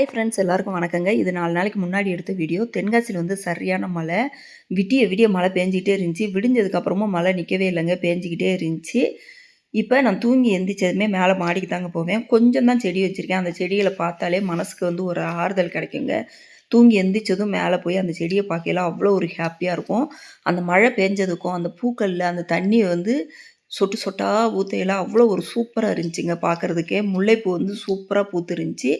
Hi friends எல்லாருக்கும் வணக்கங்க. இது நாலு நாளைக்கு முன்னாடி எடுத்த வீடியோ. தென்காசியில் வந்து சரியான மழை. விடிய விடிய மழை பேஞ்சிக்கிட்டே இருந்துச்சு. விடிஞ்சதுக்கப்புறமும் மழை நிற்கவே இல்லைங்க. பேஞ்சிக்கிட்டே இருந்துச்சு. இப்போ நான் தூங்கி எந்திரிச்சதுமே மேலே மாடிக்கு தாங்க போவேன். கொஞ்சம் தான் செடி வச்சுருக்கேன். அந்த செடிகளை பார்த்தாலே மனசுக்கு வந்து ஒரு ஆறுதல் கிடைக்குங்க. தூங்கி எந்திரிச்சதும் மேலே போய் அந்த செடியை பார்க்கலாம் அவ்வளோ ஒரு ஹாப்பியாக இருக்கும். அந்த மழை பெஞ்சதுக்கும் அந்த பூக்களில் அந்த தண்ணி வந்து சொட்டு சொட்டாக பூத்தையில அவ்வளோ ஒரு சூப்பராக இருந்துச்சுங்க பார்க்குறதுக்கே முல்லைப்பூ வந்து சூப்பராக பூத்துருந்துச்சி.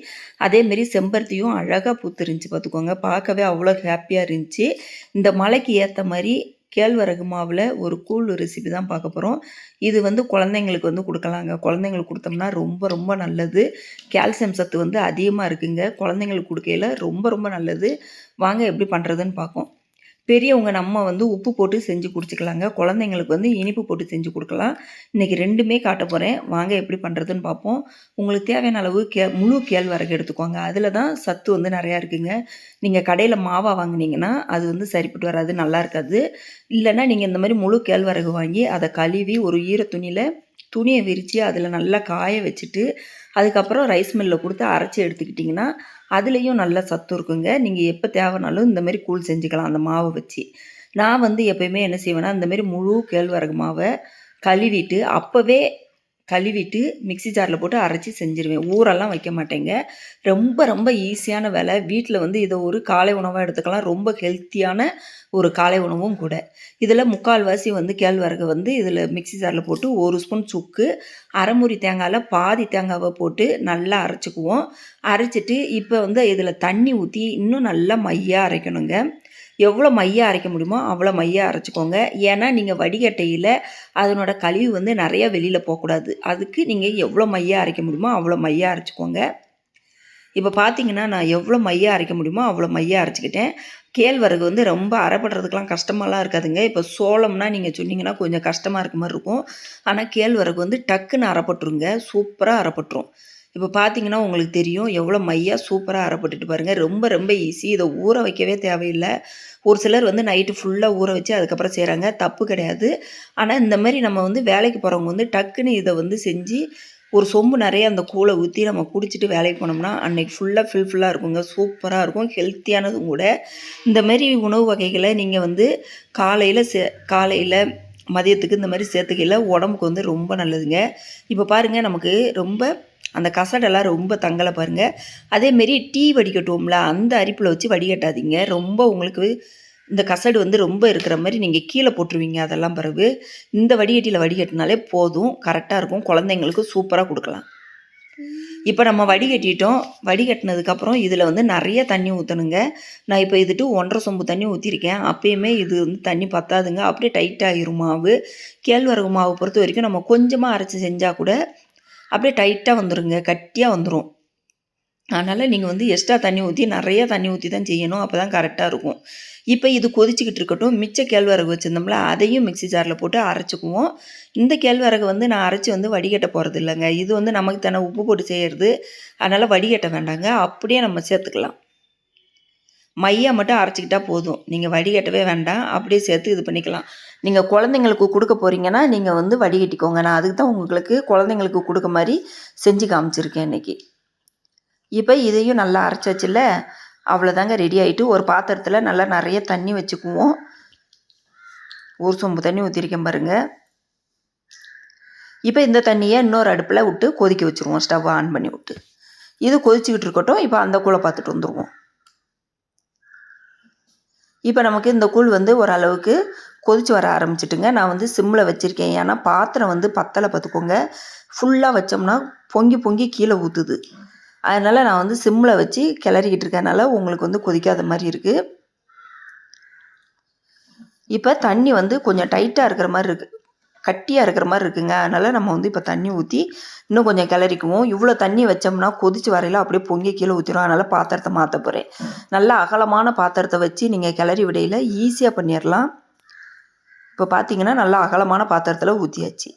அதேமாரி செம்பருத்தியும் அழகாக பூத்து இருந்துச்சு பார்த்துக்கோங்க பார்க்கவே அவ்வளோ ஹாப்பியாக இருந்துச்சு. இந்த மலைக்கு ஏற்ற மாதிரி கேழ்வரகு மாவில் ஒரு கூழ் ரெசிபி தான் பார்க்க போகிறோம் இது வந்து குழந்தைங்களுக்கு வந்து கொடுக்கலாங்க. குழந்தைங்களுக்கு கொடுத்தோம்னா ரொம்ப ரொம்ப நல்லது. கால்சியம் சத்து வந்து அதிகமாக இருக்குங்க. குழந்தைங்களுக்கு கொடுக்கையில் ரொம்ப ரொம்ப நல்லது. வாங்க எப்படி பண்ணுறதுன்னு பார்ப்போம். பெரியவங்க நம்ம வந்து உப்பு போட்டு செஞ்சு குடிச்சிக்கலாங்க. குழந்தைங்களுக்கு வந்து இனிப்பு போட்டு செஞ்சு கொடுக்கலாம். இன்றைக்கி ரெண்டுமே காட்ட போகிறேன் வாங்க எப்படி பண்ணுறதுன்னு பார்ப்போம் உங்களுக்கு தேவையான அளவு கே முழு கேழ்வரகு எடுத்துக்கோங்க. அதில் தான் சத்து வந்து நிறையா இருக்குங்க. நீங்கள் கடையில் மாவாக வாங்கினீங்கன்னா அது வந்து சரிப்பட்டு வராது நல்லா இருக்காது. இல்லைன்னா நீங்கள் இந்த மாதிரி முழு கேழ்வரகு வாங்கி அதை கழுவி ஒரு ஈர துணியில் துணியை விரித்து அதில் நல்லா காய வச்சுட்டு அதுக்கப்புறம் ரைஸ் மில்லில் கொடுத்து அரைச்சி எடுத்துக்கிட்டிங்கன்னா அதுலேயும் நல்ல சத்து இருக்குங்க. நீங்கள் எப்போ தேவைனாலும் இந்தமாரி கூழ் செஞ்சுக்கலாம் அந்த மாவை வச்சு. நான் வந்து எப்போயுமே என்ன செய்வேன்னா இந்தமாரி முழு கேழ்வரகு மாவை கழுவிட்டு அப்போவே கழுவிட்டு மிக்சி ஜாரில் போட்டு அரைச்சி செஞ்சுருவேன். ஊரெல்லாம் வைக்க மாட்டேங்க. ரொம்ப ரொம்ப ஈஸியான வேலை. வீட்டில் வந்து இதை ஒரு காலை உணவாக எடுத்துக்கலாம். ரொம்ப ஹெல்த்தியான ஒரு காலை உணவும் கூட. இதில் முக்கால்வாசி வந்து கேழ்வரகு வந்து இதில் மிக்சி ஜாரில் போட்டு ஒரு ஸ்பூன் சுக்கு அரைமுறி தேங்காயில் பாதி தேங்காவை போட்டு நல்லா அரைச்சிக்குவோம். அரைச்சிட்டு இப்போ வந்து இதில் தண்ணி ஊற்றி இன்னும் நல்லா மையாக அரைக்கணுங்க. எவ்வளோ மையாக அரைக்க முடியுமோ அவ்வளோ மையாக அரைச்சிக்கோங்க. ஏன்னா நீங்கள் வடிகட்டையில் அதனோட கழிவு வந்து நிறையா வெளியில் போகக்கூடாது. அதுக்கு நீங்கள் எவ்வளோ மையாக அரைக்க முடியுமோ அவ்வளோ மையாக அரைச்சிக்கோங்க. இப்போ பார்த்தீங்கன்னா நான் எவ்வளோ மையாக அரைக்க முடியுமோ அவ்வளோ மையாக அரைச்சிக்கிட்டேன். கேழ்வரகு வந்து ரொம்ப அரைப்படுறதுக்கெலாம் கஷ்டமாலாம் இருக்காதுங்க. இப்போ சோளம்னா நீங்கள் சொன்னீங்கன்னா கொஞ்சம் கஷ்டமாக இருக்க மாதிரி இருக்கும். ஆனால் கேழ்வரகு வந்து டக்குன்னு அரைப்பட்டுருங்க. சூப்பராக அரைப்பட்டுரும். இப்போ பார்த்தீங்கன்னா உங்களுக்கு தெரியும் எவ்வளோ மையாக சூப்பராக அரைப்பட்டுட்டு பாருங்கள் ரொம்ப ரொம்ப ஈஸி இதை ஊற வைக்கவே தேவையில்லை. ஒரு சிலர் வந்து நைட்டு ஃபுல்லாக ஊற வச்சு அதுக்கப்புறம் செய்கிறாங்க தப்பு கிடையாது. ஆனால் இந்த மாதிரி நம்ம வந்து வேலைக்கு போகிறவங்க வந்து டக்குன்னு இதை வந்து செஞ்சு ஒரு சொம்பு நிறைய அந்த கூளை ஊற்றி நம்ம குடிச்சிட்டு வேலைக்கு போனோம்னா அன்னைக்கு ஃபுல்லாக ஃபில்ஃபுல்லாக இருக்குங்க. சூப்பராக இருக்கும். ஹெல்த்தியானதும் கூட. இந்த மாதிரி உணவு வகைகளை நீங்கள் வந்து காலையில் சே காலையில் மதியத்துக்கு இந்த மாதிரி சேர்த்துக்கையில் உடம்புக்கு வந்து ரொம்ப நல்லதுங்க. இப்போ பாருங்கள் நமக்கு ரொம்ப அந்த கசடெல்லாம் ரொம்ப தங்கலை பாருங்கள் அதேமாரி டீ வடிகட்டுவோம்ல அந்த அரிப்பில் வச்சு வடிகட்டாதீங்க. ரொம்ப உங்களுக்கு இந்த கசடு வந்து ரொம்ப இருக்கிற மாதிரி நீங்கள் கீழே போட்டுருவீங்க அதெல்லாம் பிறகு. இந்த வடிகட்டியில் வடிகட்டினாலே போதும் கரெக்டாக இருக்கும். குழந்தைங்களுக்கு சூப்பராக கொடுக்கலாம். இப்போ நம்ம வடிகட்டிட்டோம் வடிகட்டினதுக்கப்புறம் இதில் வந்து நிறைய தண்ணி ஊற்றணுங்க நான் இப்போ இதுட்டு ஒன்றரை சொம்பு தண்ணி ஊற்றிருக்கேன் அப்பயுமே இது வந்து தண்ணி பத்தாதுங்க. அப்படியே டைட்டாகிரும் மாவு. கேழ்வரகு மாவு பொறுத்த வரைக்கும் நம்ம கொஞ்சமாக அரைச்சி செஞ்சால் கூட அப்படியே டைட்டாக வந்துடுங்க கட்டியாக வந்துடும் அதனால் நீங்கள் வந்து எக்ஸ்ட்ரா தண்ணி ஊற்றி நிறைய தண்ணி ஊற்றி தான் செய்யணும். அப்போ தான் கரெக்டாக இருக்கும். இப்போ இது கொதிச்சிக்கிட்டு இருக்கட்டும். மிச்ச கேழ்வரகு வச்சுருந்தோம்ல அதையும் மிக்சி ஜாரில் போட்டு அரைச்சிக்குவோம். இந்த கேழ்வரகு வந்து நான் அரைச்சி வந்து வடிகட்ட போகிறது இல்லைங்க. இது வந்து நமக்கு தானே உப்பு போட்டு செய்கிறது அதனால் வடிகட்ட வேண்டாங்க. அப்படியே நம்ம சேர்த்துக்கலாம். மையாக மட்டும் அரைச்சிக்கிட்டால் போதும். நீங்கள் வடிகட்டவே வேண்டாம். அப்படியே சேர்த்து இது பண்ணிக்கலாம். நீங்கள் குழந்தைங்களுக்கு கொடுக்க போகிறீங்கன்னா நீங்கள் வந்து வடிகட்டிக்கோங்க. நான் அதுக்கு தான் உங்களுக்கு குழந்தைங்களுக்கு கொடுக்க மாதிரி செஞ்சு காமிச்சிருக்கேன் இன்றைக்கி இப்போ இதையும் நல்லா அரைச்சாச்சுல அவ்வளோதாங்க ரெடி ஆகிட்டு ஒரு பாத்திரத்தில் நல்லா நிறைய தண்ணி வச்சுக்குவோம். ஒரு சொம்பு தண்ணி ஊற்றிருக்கேன் பாருங்கள் இப்போ இந்த தண்ணியை இன்னொரு அடுப்பில் விட்டு கொதிக்க வச்சுருவோம். ஸ்டவ் ஆன் பண்ணி விட்டு. இது கொதிச்சுக்கிட்டு இருக்கட்டும். இப்போ அந்த கூழை பார்த்துட்டு வந்துடுவோம் இப்போ நமக்கு இந்த கூழ் வந்து ஓரளவுக்கு கொதித்து வர ஆரம்பிச்சிட்டுங்க. நான் வந்து சிம்மில் வச்சுருக்கேன். ஏன்னா பாத்திரம் வந்து பத்தலை பார்த்துக்கோங்க. ஃபுல்லாக வச்சோம்னா பொங்கி பொங்கி கீழே ஊற்றுது அதனால் நான் வந்து சிம்மில் வச்சு கிளறிக்கிட்டு இருக்கனால உங்களுக்கு வந்து கொதிக்காத மாதிரி இருக்குது இப்போ தண்ணி வந்து கொஞ்சம் டைட்டாக இருக்கிற மாதிரி இருக்குது கட்டியாக இருக்கிற மாதிரி இருக்குங்க. அதனால் நம்ம வந்து இப்போ தண்ணி ஊற்றி இன்னும் கொஞ்சம் கிளறிக்குவோம். இவ்வளோ தண்ணி வச்சோம்னா கொதிச்சு வரையில் அப்படியே பொங்கி கீழே ஊற்றிடும் அதனால் பாத்திரத்தை மாற்ற போகிறேன் நல்லா அகலமான பாத்திரத்தை வச்சு நீங்கள் கிளறி விடையில் ஈஸியாக பண்ணிடலாம் இப்போ பார்த்தீங்கன்னா நல்லா அகலமான பாத்திரத்தில் ஊற்றியாச்சு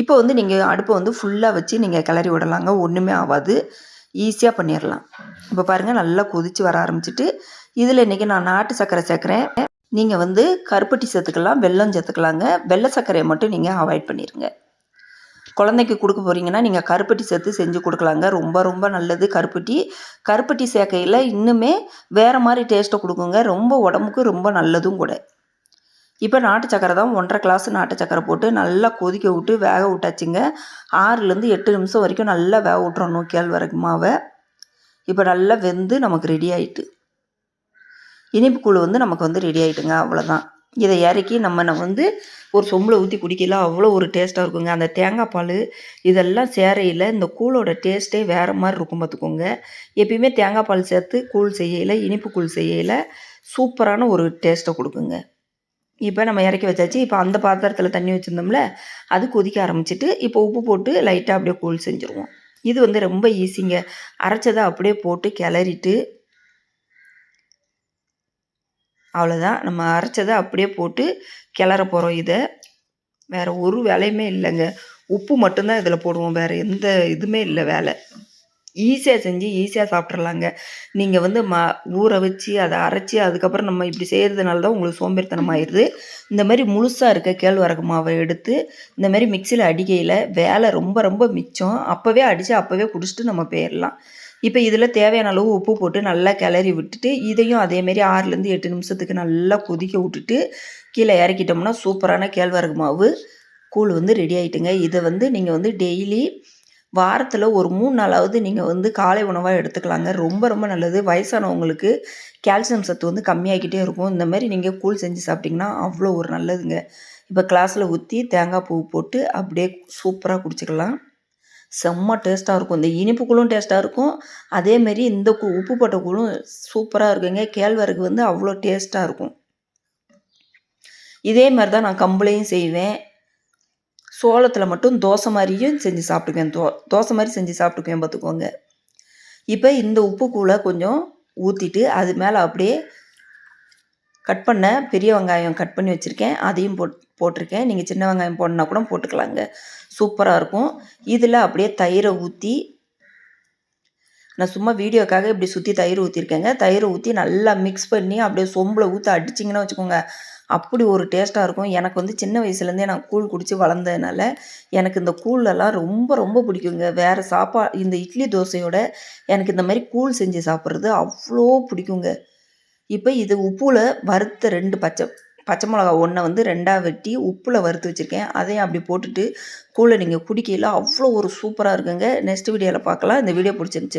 இப்போ வந்து நீங்கள் அடுப்பை வந்து ஃபுல்லாக வச்சு நீங்கள் கிளறி விடலாங்க. ஒன்றுமே ஆகாது. ஈஸியாக பண்ணிடலாம் இப்போ பாருங்கள் நல்லா கொதித்து வர ஆரம்பிச்சிட்டு இதில் இன்றைக்கி நான் நாட்டு சர்க்கரை சேர்க்குறேன். நீங்கள் வந்து கருப்பட்டி சேர்த்துக்கலாம் வெல்லம் சேர்த்துக்கலாங்க. வெள்ளை சர்க்கரையை மட்டும் நீங்கள் அவாய்ட் பண்ணிடுங்க குழந்தைக்கு கொடுக்க போகிறீங்கன்னா நீங்கள் கருப்பட்டி சேர்த்து செஞ்சு கொடுக்கலாங்க. ரொம்ப ரொம்ப நல்லது கருப்பட்டி. கருப்பட்டி சேர்க்கையில் இன்னுமே வேறு மாதிரி டேஸ்ட்டை கொடுக்குங்க. ரொம்ப உடம்புக்கு ரொம்ப நல்லதும் கூட. இப்போ நாட்டு சக்கரை தான் ஒன்றரை கிளாஸ் நாட்டு சக்கரை போட்டு நல்லா கொதிக்க விட்டு வேக விட்டாச்சுங்க. ஆறுலேருந்து எட்டு நிமிஷம் வரைக்கும் நல்லா வேக விட்டுறணும் கேழ்வரகு மாவை. இப்போ நல்லா வெந்து நமக்கு ரெடி ஆகிட்டு இனிப்பு கூழ் வந்து நமக்கு வந்து ரெடி ஆகிட்டுங்க அவ்வளோதான் இதை இறக்கி நம்ம நம்ம வந்து ஒரு சொம்பில் ஊற்றி குடிக்கல அவ்வளோ ஒரு டேஸ்ட்டாக இருக்குங்க. அந்த தேங்காய் பால் இதெல்லாம் சேரையில் இந்த கூழோட டேஸ்ட்டே வேறு மாதிரி இருக்கும் பார்த்துக்கோங்க எப்பயுமே தேங்காய் பால் சேர்த்து கூழ் செய்யலை இனிப்பு கூழ் செய்யலை சூப்பரான ஒரு டேஸ்ட்டை கொடுக்குங்க. இப்போ நம்ம இறக்கி வச்சாச்சு. இப்போ அந்த பாத்திரத்தில் தண்ணி வச்சுருந்தோம்ல அது கொதிக்க ஆரம்பிச்சிட்டு இப்போ உப்பு போட்டு லைட்டாக அப்படியே கூழ் செஞ்சுருவோம். இது வந்து ரொம்ப ஈஸிங்க அரைச்சதை அப்படியே போட்டு கிளறிட்டு அவ்வளோதான் நம்ம அரைச்சதை அப்படியே போட்டு கிளற போகிறோம் இதை. வேறு ஒரு வேலையுமே இல்லைங்க. உப்பு மட்டும்தான் இதில் போடுவோம். வேறு எந்த இதுவுமே இல்லை வேலை. ஈஸியாக செஞ்சு ஈஸியாக சாப்பிட்றலாங்க நீங்கள் வந்து ம ஊற வச்சு அதை அரைச்சி அதுக்கப்புறம் நம்ம இப்படி செய்கிறதுனால தான் உங்களுக்கு சோம்பேறித்தனம் ஆயிடுது இந்த மாதிரி முழுசாக இருக்க கேழ்வரகு மாவை எடுத்து இந்த மாதிரி மிக்சியில் அடிக்கையில் வேலை ரொம்ப ரொம்ப மிச்சம். அப்போவே அடித்து அப்போவே குடிச்சிட்டு நம்ம போயிடலாம் இப்போ இதில் தேவையான அளவு உப்பு போட்டு நல்லா கிளறி விட்டுட்டு இதையும் அதேமாரி ஆறுலேருந்து எட்டு நிமிஷத்துக்கு நல்லா கொதிக்க விட்டுட்டு கீழே இறக்கிட்டோம்னா சூப்பரான கேழ்வரகு மாவு கூழ் வந்து ரெடி ஆகிட்டுங்க இதை வந்து நீங்கள் வந்து டெய்லி வாரத்தில் ஒரு மூணு நாளாவது நீங்கள் வந்து காலை உணவாக எடுத்துக்கலாங்க. ரொம்ப ரொம்ப நல்லது. வயசானவங்களுக்கு கால்சியம் சத்து வந்து கம்மியாகிக்கிட்டே இருக்கும். இந்த மாதிரி நீங்கள் கூழ் செஞ்சு சாப்பிட்டிங்கன்னா அவ்வளோ ஒரு நல்லதுங்க. இப்போ கிளாஸில் ஊற்றி தேங்காய் பூ போட்டு அப்படியே சூப்பராக குடிச்சிக்கலாம். செம்ம டேஸ்ட்டாக இருக்கும். இந்த இனிப்பு டேஸ்ட்டாக இருக்கும். அதேமாரி இந்த கூ உப்பு போட்ட கூழும் சூப்பராக இருக்குங்க. கேழ்வரகு வந்து அவ்வளோ டேஸ்ட்டாக இருக்கும். இதே மாதிரி தான் நான் கம்பளையும் செய்வேன். சோளத்தில் மட்டும் தோசை மாதிரியும் செஞ்சு சாப்பிட்டுக்குவேன். தோ தோசை மாதிரி செஞ்சு சாப்பிட்டுக்குவேன் பார்த்துக்கோங்க இப்போ இந்த உப்பு கூழை கொஞ்சம் ஊற்றிட்டு அது மேலே அப்படியே கட் பண்ண பெரிய வெங்காயம் கட் பண்ணி வச்சுருக்கேன். அதையும் போட் போட்டிருக்கேன். நீங்கள் சின்ன வெங்காயம் போடனா கூட போட்டுக்கலாங்க. சூப்பராக இருக்கும். இதில் அப்படியே தயிரை ஊற்றி நான் சும்மா வீடியோக்காக இப்படி சுற்றி தயிர் ஊற்றிருக்கேங்க தயிரை ஊற்றி நல்லா மிக்ஸ் பண்ணி அப்படியே சொம்பில் ஊற்றி அடிச்சிங்கன்னா வச்சுக்கோங்க. அப்படி ஒரு டேஸ்ட்டாக இருக்கும். எனக்கு வந்து சின்ன வயசுலேருந்தே நான் கூழ் குடித்து வளர்ந்ததுனால எனக்கு இந்த கூழெல்லாம் ரொம்ப ரொம்ப பிடிக்குங்க. வேறு சாப்பா இந்த இட்லி தோசையோட எனக்கு இந்த மாதிரி கூழ் செஞ்சு சாப்பிட்றது அவ்வளோ பிடிக்குங்க. இப்போ இது உப்பில் வறுத்த ரெண்டு பச்சை பச்சை மிளகா ஒன்றை வந்து ரெண்டாக வெட்டி உப்பில் வறுத்து வச்சுருக்கேன். அதையும் அப்படி போட்டுட்டு கூழை நீங்கள் குடிக்கையில் அவ்வளோ ஒரு சூப்பராக இருக்குங்க. நெக்ஸ்ட் வீடியோவில் பார்க்கலாம் இந்த வீடியோ பிடிச்சிருந்துச்சி.